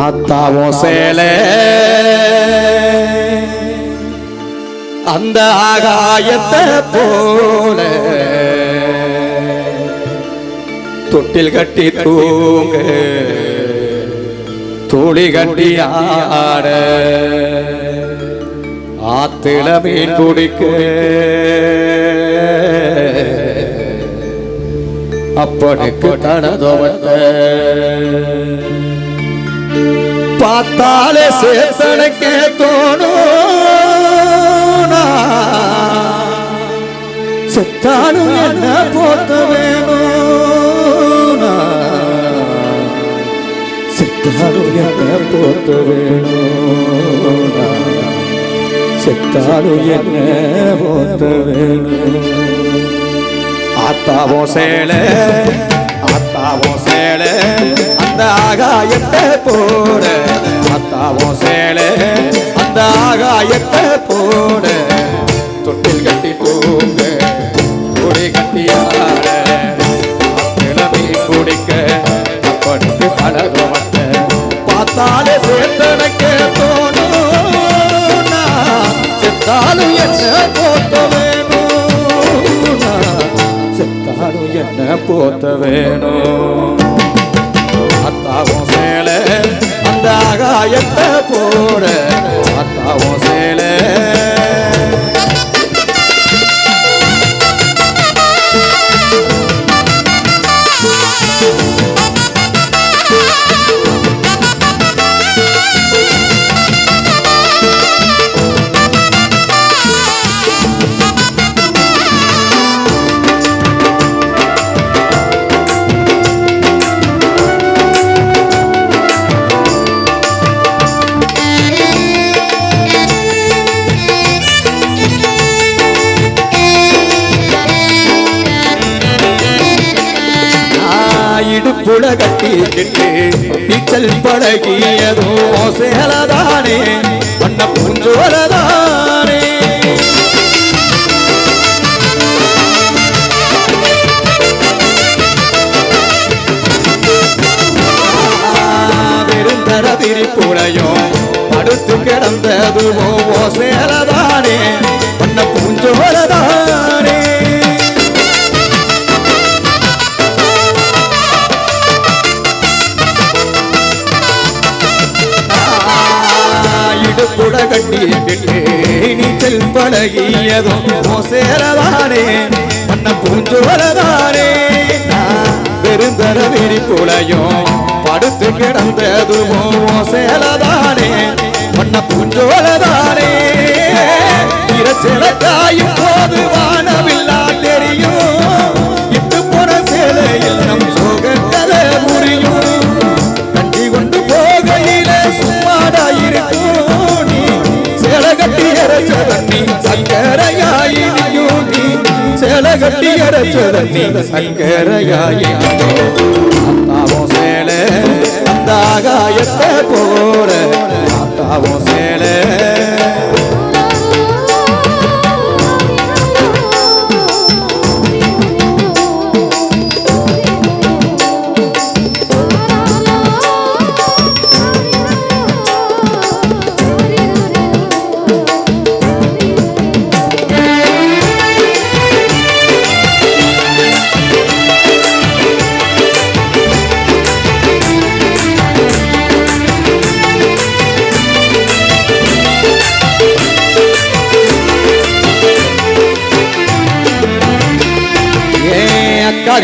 ஆத்தாவும் சேல. அந்த ஆகாயத்தை போல. தொட்டில் கட்டி தூங்க. தூளி கட்டி ஆட. ஆத்தில மீன் குடிக்க அப்பனுக்கு தனதோவத்த. பார்த்தாலே சேத்தனுக்க தோணும் செத்தாலும் என்ன போத்த வேணும்? செத்தாலும் என்ன போத்த வேணும்? செத்தாலும் என்ன போத்த வேணும்? ஆத்தாவோ சேலை. போட. அத்தாவும் சேல அந்த ஆகாயத்தை போட. தொட்டில் கட்டி தூங்க குடி கட்டி ஆட. கிளம்பி குடிக்க படுத்து அப்பனுக்கு பழகமட்ட பார்த்தாலே சேர்த்தனக்க தோணும் செத்தாலும் என்ன போத்த வேணும் செத்தாலும் என்ன போத்த வேணும்? பாவம் சேல அந்த ஆகாயத்தை போட நான் இடுப்புல கட்டிக்கிட்டு நீச்சல் பழகியதோ சேலதானே பண்ண பூஞ்சோலதானே. படுத்து கிடந்ததுவோ சேலதானே இடுப்புட கட்டிக்கிட்டு நீச்சல் பழகியதும் சேரதானே பண்ண பூஞ்சோரதானே. பெருந்தர விரிப்புலையும் படுத்து கிடந்ததும் சேலதானே பண்ண பூஞ்சோரதானே. இரச்சில காயும் போது சேல கட்டி அரைச்ச தண்ணி சங்கரையாயி அத்தாவும் சேல அந்த ஆகாயத்தை போற. அத்தாவும் சேல.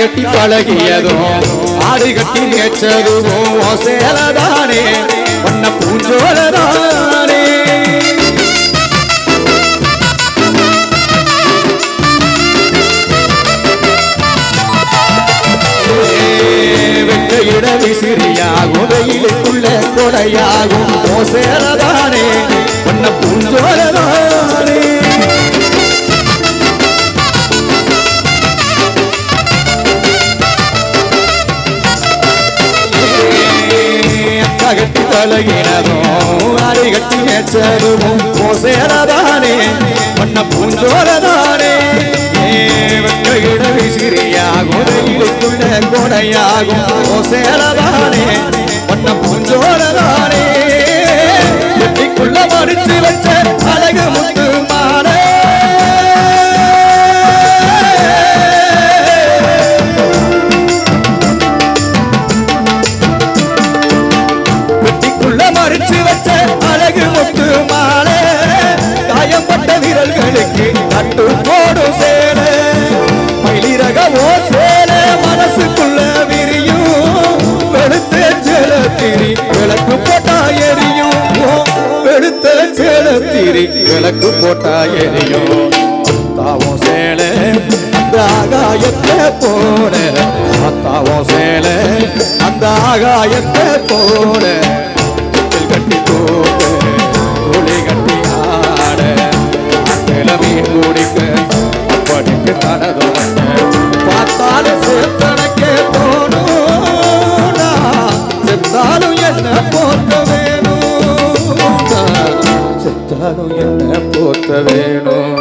கட்டி பழகியதும் ஆடு கட்டி நேச்சதும் சேலதானே பண்ண பூஞ்சோலதானே. வெட்டையிட விசிறியாகும் வெயிலுக்குள்ள கொடையாகும் சேலதானே பழகினதும் அடிகட்டி அடி கட்டி மேச்சதும் சேரதானே பண்ண பூஞ்சோரதானே வெட்டையிட விசிறியாகும் வெயிலுக்குள்ள கொடையாகும் சேலதானே மண்ண பூஞ்சோரதானே. கட்டு போடும் சேல. மயிலிறக ஓ சேல. மனசுக்குள்ள விரியும். வெளுத்த செலத்திரி விளக்கு போட்டா எரியும். ஓ, வெளுத்த செலத்திரி விளக்கு போட்டா எரியும். தாவும் சேல அந்த ஆகாயத்தை போல அத்தாவும் சேல அந்த ஆகாயத்தை போல வேணும் என்ன போத்த வேணும்.